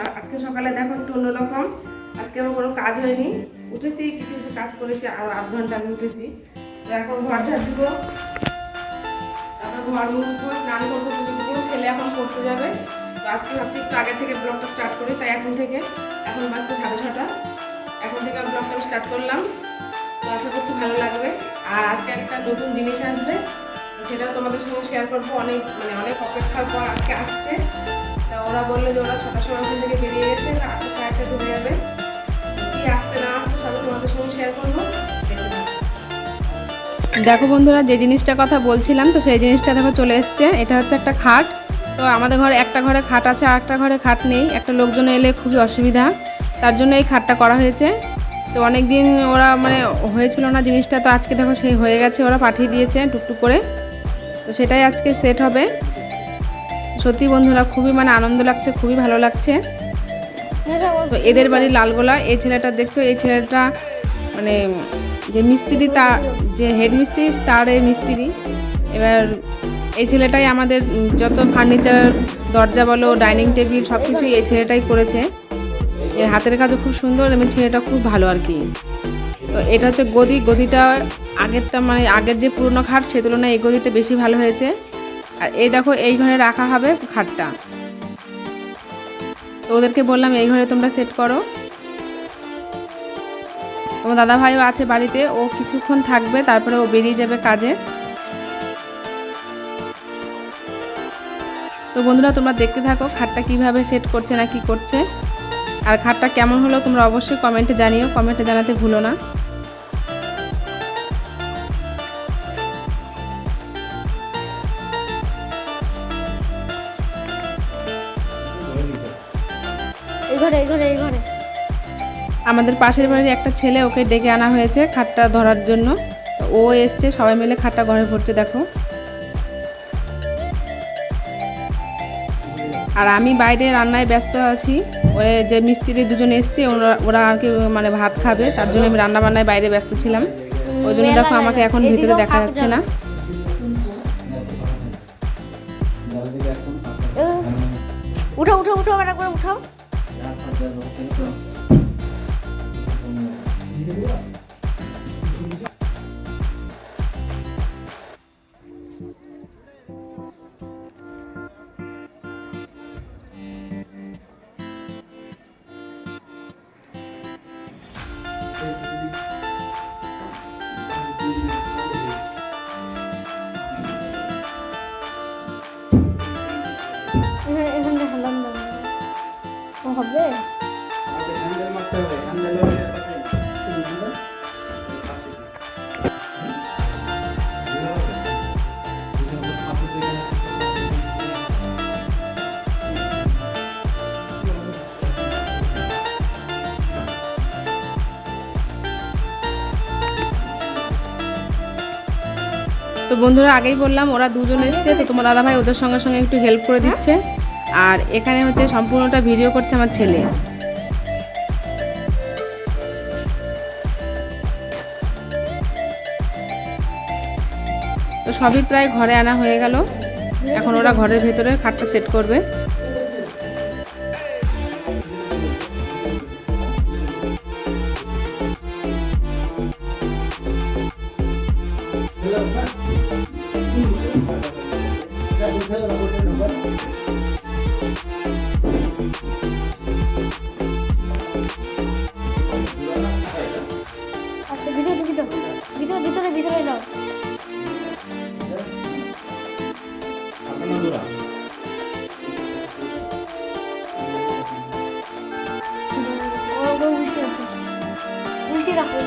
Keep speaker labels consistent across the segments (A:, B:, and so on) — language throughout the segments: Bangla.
A: আজকে সকালে দেখো একটু অন্যরকম। আজকে আমার কোনো কাজ হয়নি। উঠেছি, কিছু কিছু কাজ করেছি, আর আধ ঘণ্টা আগে উঠেছি। এখন ঘর ঝাড় দিব। তারপর ঘর মুছবো, স্নান করব দেবো, ছেলে এখন পড়তে যাবে। তো আজকে ভাবছি একটু আগে থেকে ব্লগটা স্টার্ট করি, তাই এখন থেকে। এখন বাজছে সাড়ে ছটা। এখন থেকে আমি ব্লগটা স্টার্ট করলাম। তো আশা করছি ভালো লাগবে। আর আজকে একটা নতুন জিনিস আসবে। সেটাও তোমাদের সঙ্গে শেয়ার করব। অনেক মানে অনেক অপেক্ষার পর আজকে আসছে। ওরা বলল যে ওরা ছটার সময় ওখান থেকে বেরিয়ে গেছে আটটা সাড়ে আটটা ঢুকে যাবে। কি আসছে না আসছে সবই তোমাদের সঙ্গে শেয়ার করব দেখো বন্ধুরা, যে জিনিসটার কথা বলছিলাম, তো সেই জিনিসটা দেখো চলে এসছে। এটা হচ্ছে একটা খাট। তো আমাদের ঘরে একটা ঘরে খাট আছে, আর একটা ঘরে খাট নেই। একটা লোকজন এলে খুবই অসুবিধা। তার জন্য এই খাটটা করা হয়েছে। তো অনেক দিন ওরা মানে হয়েছিল না জিনিসটা, তো আজকে দেখো সেই হয়ে গেছে। ওরা পাঠিয়ে দিয়েছে টুকটুক করে। তো সেটাই আজকে সেট হবে। সত্যি বন্ধুরা খুবই মানে আনন্দ লাগছে খুবই ভালো লাগছে। তো এদের বাড়ি লালগোলা এই ছেলেটা দেখছ এই ছেলেটা মানে যে মিস্ত্রি তা যে হেড মিস্ত্রি তার এই মিস্ত্রি। এবার এই ছেলেটাই আমাদের যত ফার্নিচার দরজা বলো ডাইনিং টেবিল সব কিছুই এই ছেলেটাই করেছে। এর হাতের কাজও খুব সুন্দর এবং ছেলেটা খুব ভালো আর কি। তো এটা হচ্ছে গদি গদিটা আগেরটা মানে আগের যে পুরনো খাট সে তুলনায় এই গদিটা বেশি ভালো হয়েছে। আর এই দেখো, এই ঘরে রাখা হবে খাটটা। তো ওদেরকে বললাম, এই ঘরে তোমরা সেট করো। তোমার দাদা ভাইও আছে বাড়িতে, ও কিছুক্ষণ থাকবে, তারপরে ও বেরিয়ে যাবে কাজে। তো বন্ধুরা, তোমরা দেখতে থাকো খাটটা কীভাবে সেট করছে না কি করছে। আর খাটটা কেমন হলো তোমরা অবশ্যই কমেন্টে জানিও, কমেন্টে জানাতে ভুলো না।
B: ঘরে এই ঘরে এই ঘরে।
A: আমাদের পাশের বাড়ির একটা ছেলে ওকে ডেকে আনা হয়েছে খাটটা ধরার জন্য। ও এসছে সবাই মিলে খাটটা ঘরে ভরছে দেখো। আর আমি বাইরে রান্নায় ব্যস্ত আছি। ওই যে মিস্ত্রি দুজন এসছে ওরা ওরা আর কি মানে ভাত খাবে তার জন্য আমি রান্না বান্নায় বাইরে ব্যস্ত ছিলাম। ওই জন্য দেখো আমাকে এখন ভিতরে দেখা যাচ্ছে না।
B: উঠো উঠো উঠো একবার উঠাও এখানে
A: বন্ধুরা আগেই বললাম, ওরা দুজন এসছে, তো তোমার দাদা ভাই ওদের সঙ্গে সঙ্গে একটু হেল্প করে দিচ্ছে। আর এখানে হচ্ছে সম্পূর্ণটা ভিডিও করছে আমার ছেলে। তো সবই প্রায় ঘরে আনা হয়ে গেল। এখন ওরা ঘরের ভেতরে খাটটা সেট করবে। তো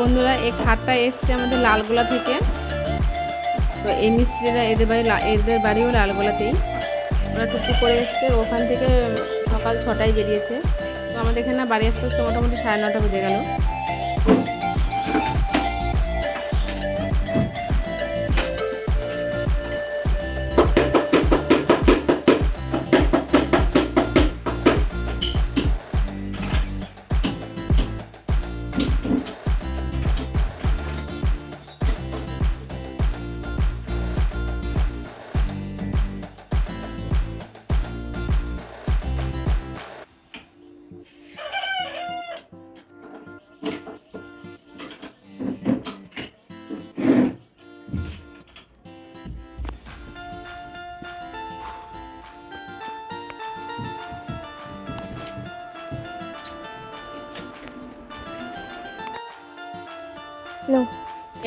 A: বন্ধুরা, এই খাটটা এসছে আমাদের লালগোলা থেকে। তো এই মিস্ত্রিরা এদের বাড়ি এদের বাড়িও লালগোলাতেই। ওরা টুকটুক করে এসছে, ওখান থেকে সকাল ছটায় বেরিয়েছে। তো আমাদের এখানে বাড়ি আসতে আসতে মোটামুটি সাড়ে নটা বেজে গেল।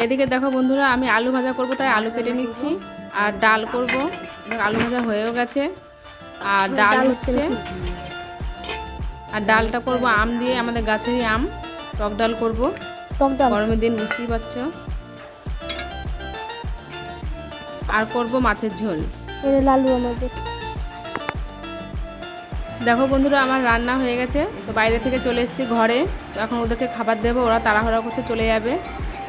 A: এদিকে দেখো বন্ধুরা আমি আলু ভাজা করব তাই আলু কেটে নিচ্ছি। আর ডাল করব আলু ভাজা হয়েও গেছে। আর ডাল হচ্ছে আর ডালটা করব আম দিয়ে আমাদের গাছেরই আম। টক ডাল করব।
B: টক ডাল?
A: গরমের দিন বুঝতেই পারছ। আর করব মাছের ঝোল।
B: লালু আমাদের
A: দেখো বন্ধুরা আমার রান্না হয়ে গেছে। তো বাইরে থেকে চলে এসেছি ঘরে। তো এখন ওদেরকে খাবার দেবো ওরা তাড়াহুড়া করছে চলে যাবে।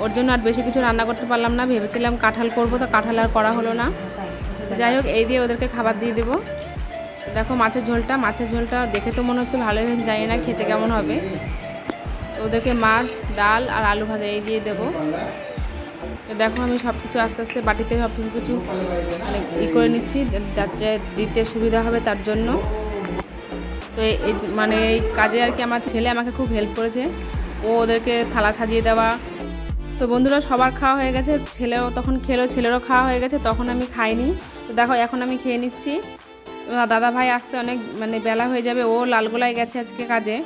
A: ওর জন্য আর বেশি কিছু রান্না করতে পারলাম না। ভেবেছিলাম কাঁঠাল করব, তো কাঁঠাল আর করা হলো না। যাই হোক, এই দিয়ে ওদেরকে খাবার দিয়ে দেবো। দেখো মাছের ঝোলটা মাছের ঝোলটা দেখে তো মনে হচ্ছে ভালোই হয়েছে, জানি না খেতে কেমন হবে। ওদেরকে মাছ, ডাল আর আলু ভাজা এই দিয়ে দেবো। তো দেখো আমি সব কিছু আস্তে আস্তে বাটিতে সব কিছু মানে ই করে নিচ্ছি, যাতে দিতে সুবিধা হবে তার জন্য। তো এই মানে এই কাজে আর কি আমার ছেলে আমাকে খুব হেল্প করেছে। ও ওদেরকে থালা সাজিয়ে দেওয়া তো বন্ধুরা সবার খাওয়া হয়ে গেছে, ছেলেও তখন খেলো, ছেলেরও খাওয়া হয়ে গেছে, তখন আমি খাইনি। তো দেখো, এখন আমি খেয়ে নিচ্ছি। দাদা ভাই আসতে অনেক মানে বেলা হয়ে যাবে, ও লালগোলায় গেছে আজকে কাজে।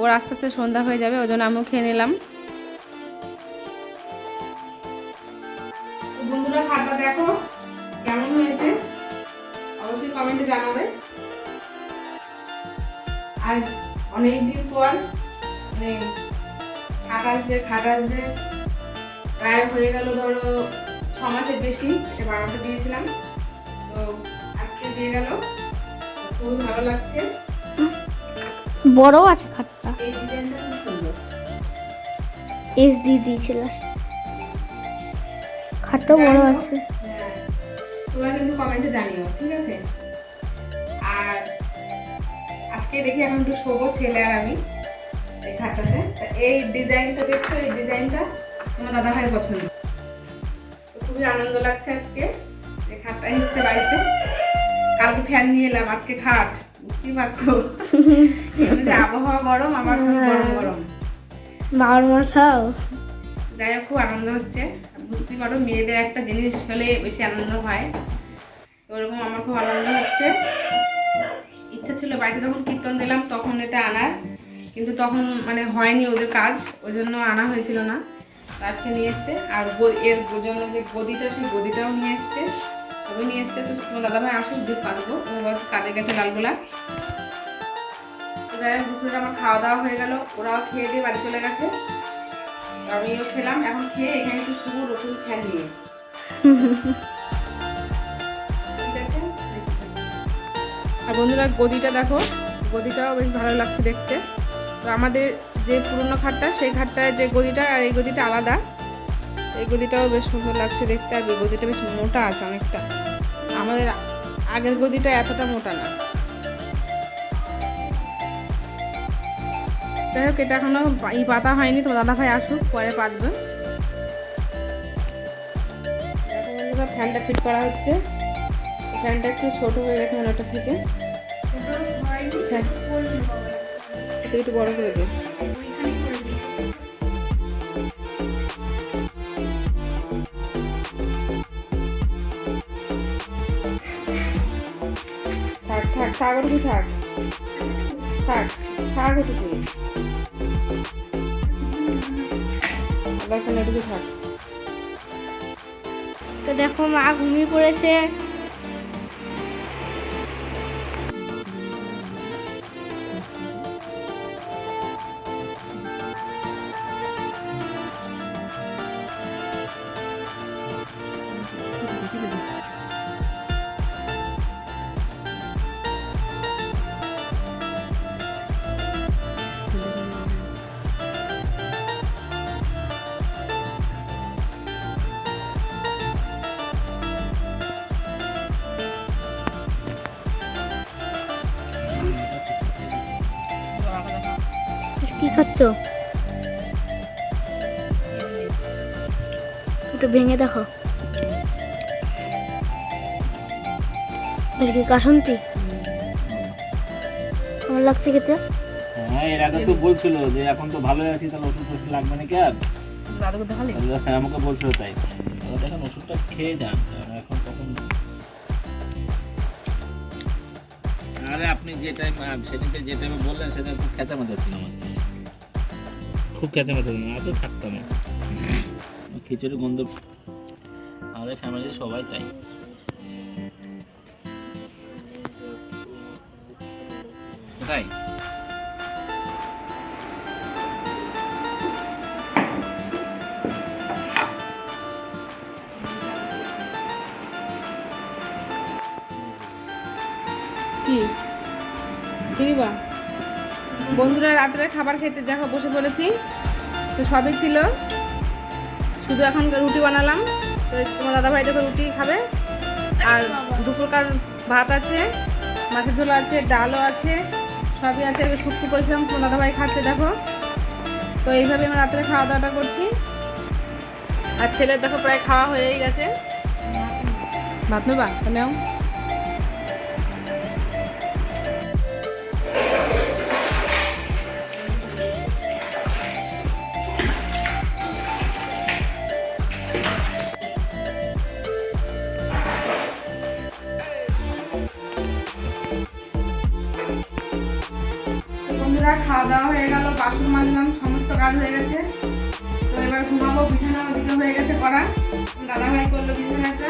A: ওর আস্তে আস্তে সন্ধ্যা হয়ে যাবে, ওই জন্য আমিও খেয়ে নিলাম।
C: বন্ধুরা দেখো কেমন হয়েছে। অবশ্যই কমেন্টে জানাবে। আজ অনেক দিন পর মানে খাট আসবে খাট আসবে। প্রায় হয়ে গেল ধরো ছ মাসের বেশি এটা বানাতে দিয়েছিলাম। তো আজকে দিয়ে গেল। খুবই ভালো লাগছে।
B: বড় আছে খাটটা।
C: এই ডিজাইনটা খুব সুন্দর।
B: এস দিয়ে দিয়েছে লাস্ট খাটটা বড় আছে।
C: হ্যাঁ। তোমরা কিন্তু কমেন্টে জানিও ঠিক আছে? আর আজকে দেখি এখন একটু শোবো ছেলে আর আমি এই খাটটাতে। এই ডিজাইনটা দেখছ? এই ডিজাইনটা? তোমার দাদা ভাই পছন্দ। তো খুবই আনন্দ লাগছে আজকে। এই খাটটা এসছে বাড়িতে। কালকে ফ্যান নিয়ে এলাম আজকে খাট। বুঝতেই পারছ? আবহাওয়া গরম আমার সব গরম গরম।
B: বাবার মাথাও।
C: যাই হোক খুব আনন্দ হচ্ছে। বুঝতেই পারো মেয়েদের একটা জিনিস হলে বেশি আনন্দ হয়। তো ওরকম আমার খুব আনন্দ হচ্ছে। ইচ্ছা ছিল বাড়িতে যখন কীর্তন দিলাম তখন এটা আনার। কিন্তু তখন মানে হয়নি ওদের কাজ ওই জন্য আনা হয়েছিল না। আজকে নিয়ে এসছে। আর এর জন্য যে গদিটা, সেই গদিটাও নিয়ে এসছে। সবই নিয়ে এসছে। তো তোমার দাদাভাই আসুক পারব ওর কাজে গেছে লালগোলা তো যাই দুপুরে আমার খাওয়া দাওয়া হয়ে গেল। ওরাও খেয়ে দিয়ে বাড়ি চলে গেছে। আমিও খেলাম। এখন খেয়ে এখানে একটু শুভ নতুন ফ্যান নিয়ে।
A: আর বন্ধুরা, গদিটা দেখো। গদিটাও বেশ ভালো লাগছে দেখতে। তো আমাদের যে পুরনো খাটটা, সেই খাটটার যে গদিটা, আর এই গদিটা আলাদা। এই গদিটাও বেশ সুন্দর লাগছে দেখতে, আর এই গদিটা বেশ মোটা আছে অনেকটা। আমাদের আগের গদিটা এতটা মোটা না। যাই হোক, এটা এখনও ই পাতা হয়নি তো দাদা ভাই আসুক, পরে পাতবে। ফ্যানটা ফিট করা হচ্ছে। ফ্যানটা একটু ছোট হয়ে গেছে ওটা থেকে। হ্যাঁ একটু বড় করে দে থাক থাক থাক। থাক ওটুকু। আবার ওটুকু থাক।
B: তো দেখো মা ঘুমিয়ে পড়েছে। খাচ্ছ একটু ভেঙে দেখো। এটা কি কাসন্তি? কেমন লাগছে খেতে?
D: হ্যাঁ এর আগে তো বলছিল যে এখন তো ভালোই আছি তাহলে ওষুধ টষুধ লাগবে নাকি আর? হ্যাঁ, আমাকে বলছিল তাই। তাহলে দেখেন ওষুধটা খেয়ে যান এখন তখন আরে আপনি যে টাইম সেদিনকে যে টাইমে বললেন সেটা খুব খেঁচামেচা ছিল আমার খুব খেঁচামেচা ছিল না তো থাকতাম না। খিচুড়ি গন্ধ আমাদের ফ্যামিলির সবাই চাই তাই
E: কি? দিদিবা বন্ধুরা রাত্রে খাবার খেতে, দেখো বসে পড়েছি। তো সবই ছিল। শুধু এখন রুটি বানালাম। তো তোমার দাদাভাই দেখো রুটি খাবে। আর দুপুরকার ভাত আছে, মাছের ঝোল আছে, ডালও আছে, সবই আছে। শুক্তি করেছিলাম, তোমার দাদাভাই খাচ্ছে, দেখো। তো এইভাবে আমরা রাত্রে খাওয়া দাওয়াটা করছি। আর ছেলের দেখো প্রায় খাওয়া হয়েই গেছে। ভাত নেবা? নেও।
A: বন্ধুরা, খাওয়া দাওয়া হয়ে গেল, বাসন মাজলাম, সমস্ত কাজ হয়ে গেছে। তো এবার ঘুমাবো, বিছানা ওদিকে হয়ে গেছে করা। দাদা ভাই করল বিছানাটা।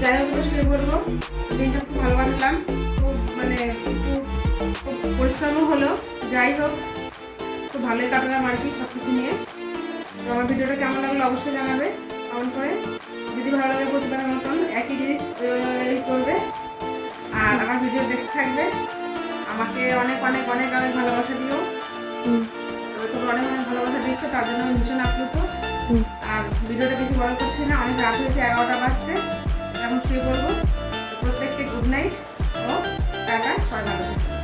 A: যাই হোক শুয়ে পড়ব। দিনটা খুব ভালো কাটলাম। খুব মানে একটু পরিশ্রমও হলো। যাই হোক, খুব ভালোই কাটলাম আর কি সব কিছু নিয়ে। তো আমার ভিডিওটা কেমন লাগল অবশ্যই জানাবে কমেন্ট করে। যদি ভালো লাগে প্রতিবারের মতন একই জিনিস করবে। আর আমার ভিডিও দেখতে থাকবে। আমাকে অনেক অনেক অনেক অনেক ভালোবাসা দিও। তবে তোমরা অনেক অনেক ভালোবাসা দিচ্ছ তার জন্য আমি ভীষণ আপ্লুত আর ভিডিওটা বেশি বড় করছি না অনেক রাত হয়েছে এগারোটা বাজতে এখন শুয়ে পড়ব। প্রত্যেককে গুড নাইট ও টাটা সবাই ভালো